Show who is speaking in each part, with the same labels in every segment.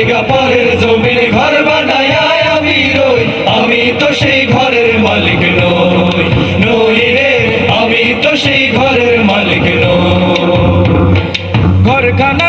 Speaker 1: জায়গা পরের জমির ঘর বানায় আমি রই। আমি তো সেই ঘরের মালিক নই। নই রে, আমি তো সেই ঘরের মালিক নই। ঘরখানা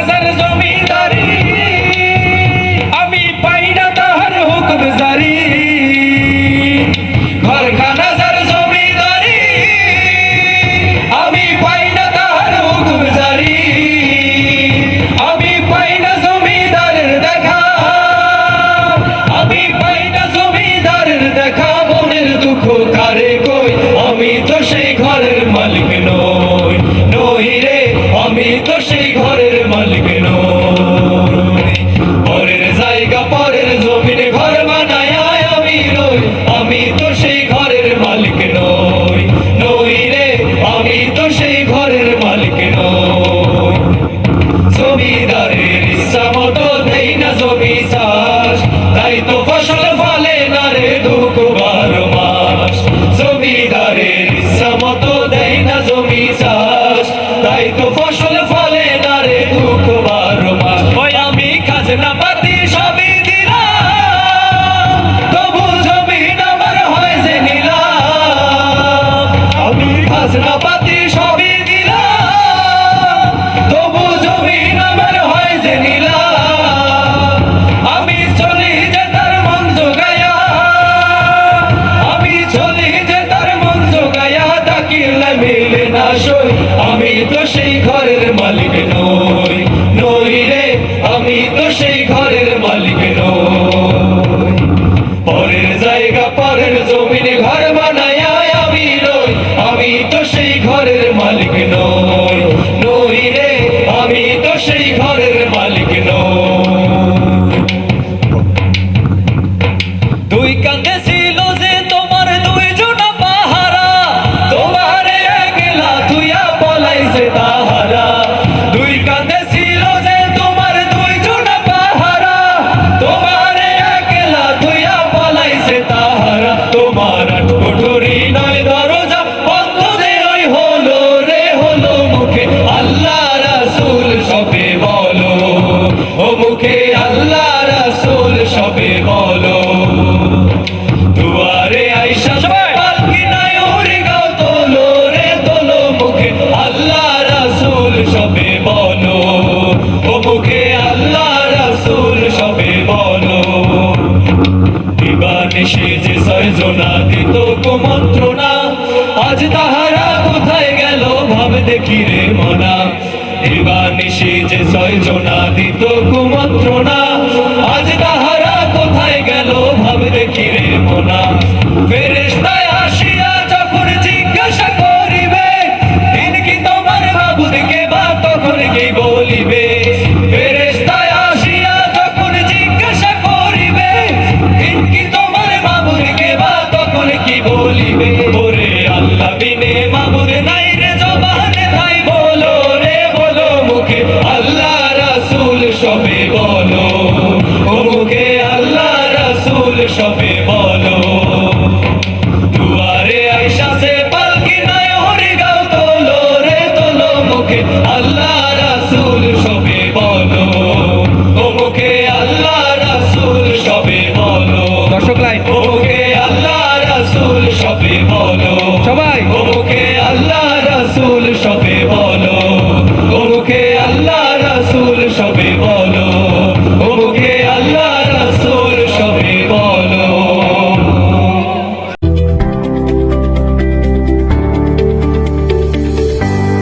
Speaker 1: সেই ঘরের মালিক নো দুই কাঁধে ছিল যে তোমার দুই জোড়া পাহারা, তোমার একলা তুইয়া বলাইছে তাহারা। দুই কাঁধে ছিল যে তোমার দুই জোড়া পাহারা, তোমার একলা তুইয়া বলাইছে তাহারা। তোমার আট যন্ত্রণা দিত কুমন্ত্রণা আজ তাহারা কোথায় গেল ভাব দেখি রে মনা। এবার নিশে যে সয়জনা দিত কুমন্ত্রণা